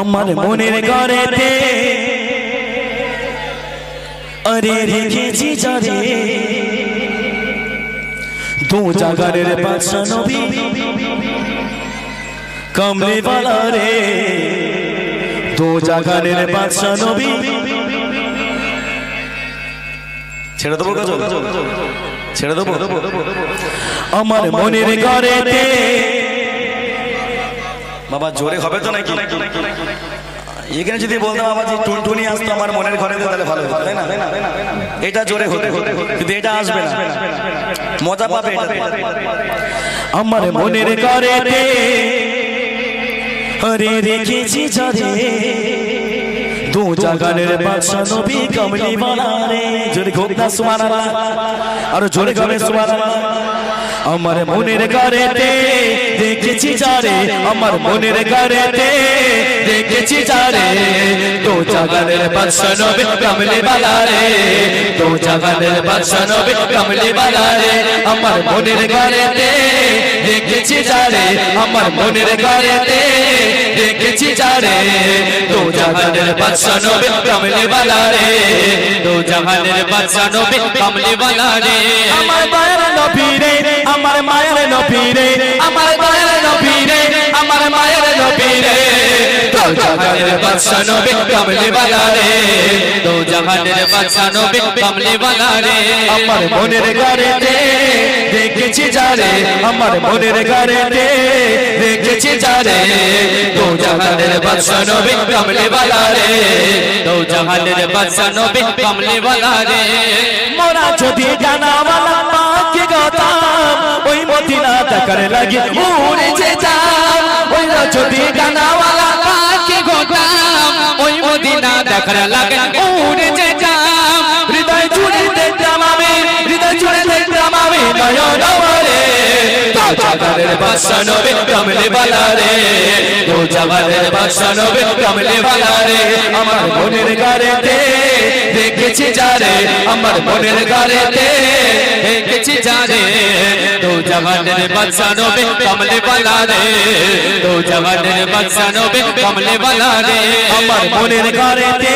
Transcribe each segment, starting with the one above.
আমার মনের ঘরেতে। আরে রেখেছি যারে। দু জাগারের বাদশা নবী। কমলে বালা রে। দু জাগারের বাদশা নবী। ছেড়ে দেবো ছেড়ে দেবো? আমার মনের ঘরেতে। বাবা জোরে হবে তো নাকি? এখানে যদি বলতাম বাবা যে টুনটুনি আসতো আমার মনের ঘরে তাহলে ভালো হতো তাই না? এটা জোরে হতে হতে কিন্তু এটা আসবে না। মজা পাবে এটা। আমার মনের ঘরেতে হরে রেখেছি যারে দু জাগানের বাদশা নবী কমলি বালা রে। জোরে হোক না সুবহানাল্লাহ আর জোরে গাবে সুবহানাল্লাহ আমার মনের ঘরেতে দেখেছি যারে আমার মনের ঘরেতে দেখেছি যারে দু জাগানের বাদশা নবী কমলি বালা রে দু জাগানের বাদশা নবী কমলি বালা রে আমার মনের ঘরেতে দেখেছি যারে আমার মনের ঘরেতে দেখেছি যারে দু জাহানের বাদশা নবী কমলে বালা রে দু জাহানের বাদশা নবী কমলে বালা আমার মায়ের নবী রে, আমার মায়ের নবী রে মায়ের নবী রে আমার মায়ের নবী রে দু জাহানের বাদশা নবী কমলে বালা রে দু জাহানের বাদশা নবী কমলে বালা রে আমার মনের ঘরেতে দেখেছি যারে আমার মনের ঘরেতে দেখেছি যারে। দু জাহানের বাদশা নবী কমলে বালা রে দু জাহানের বাদশা নবী কমলে বালা রে মোরা যদি জানাওয়ালা গতাম ওই মদিনা দেখার লাগে যাম ওই ওই মদিনা দেখার লাগে যাম জাগানের বাদশা নবী কমলে বালা রে। দু জাগানের বাদশা নবী কমলে বালা রে। আমার মনের গারেতে দেখেছি যারে, আমার মনের গারেতে দেখেছি যারে। দু জাগানের বাদশা নবী কমলে বালা রে। দু জাগানের বাদশা নবী কমলে আমার মনের গারেতে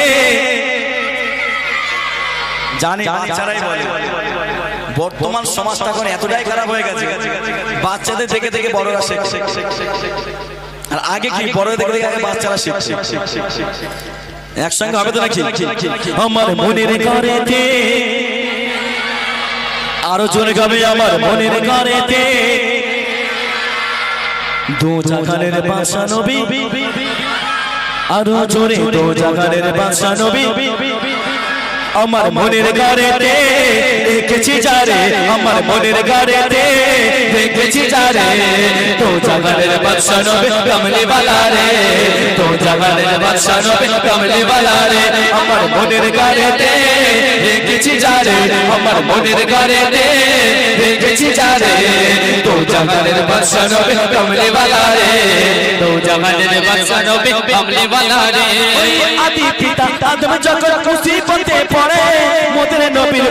জানি বাচ্চারাই বলে। বর্তমান সমাজটা এখন এতটাই খারাপ হয়ে গেছে। বাচ্চাদের দেখে দেখে বড়রা শেখে আর আগে কি বড় দেখে দেখে আগে বাচ্চারা শিখছে? একসঙ্গে হবে তো নাকি? আমার মনের ঘরেতে আরও জোরে গাবে আমার মনের ঘরেতে। দু জাগানের বাসা নবী। আরও জোরে দু জাগানের বাসা নবী। আমার মনের গাড়েতে দেখেছি যারে আমার মনের গাড়েতে, দেখেছি যারে তো জাগানের বাদশা নবে কমলি বালা রে, তো জাগানের বাদশা নবে কমলি বালা রে, আমার মনের গাড়েতে দেখেছি যারে আমার মনের গাড়েতে দেখেছি যারে তো জাগানের বাদশা নবে কমলি বালা রে, তো জাগানের বাদশা নবে কমলি বালা রে আদি পিতা আদম যখন মুসিবতে পড়ে, মোদের নবীর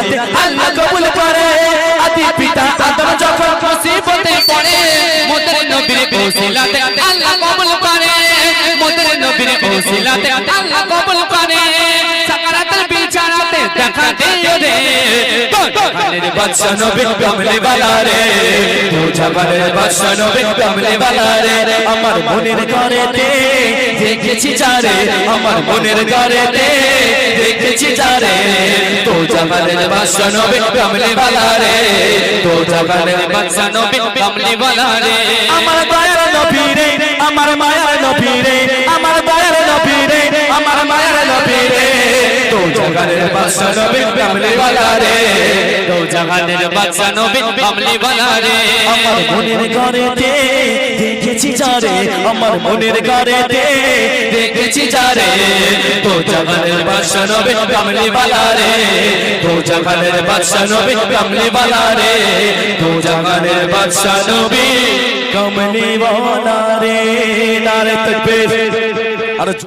ওসিলাতে আল্লাহ কবুল করে। আদি পিতা আদম যখন মুসিবতে পড়ে মোদের নবীর ওসিলাতে আল্লাহ কবুল করে। মোদের নবীর ওসিলাতে আল্লাহ কবুল করে। সাকারাতের দেখা দিও রে। বাদশা নবী কমলে বালা রে বাদশা নবী কমলে বালা রে। আমার মনের ঘরেতে দেখেছি যারে আমার মনের ঘরেতে দেখেছি যারে তো জাগানের বাদশা নবী কমলে বালা রে তো জাগানের বাদশা নবী কমলি বলা রে আমার দয়ার নবী রে আমার মায়ার নবী রে আমার দয়ার নবী রে আমার মায়ার নবী রে তো জাগানের বাদশা নবী কমলে বালা রে দো জাহানের বাদশা নবী কমলি বলা রে আমার মনের ঘরেতে যারে? আমার মনের ঘরেতে দেখেছি যারে? তো জাগানের বাদশা নবে কামলি বালা রে তো জাগানের বাদশা নবে কামলি বালা রে তো জাগানের বাদশা নবে কামলি বালা রে নারে তকবীর। আর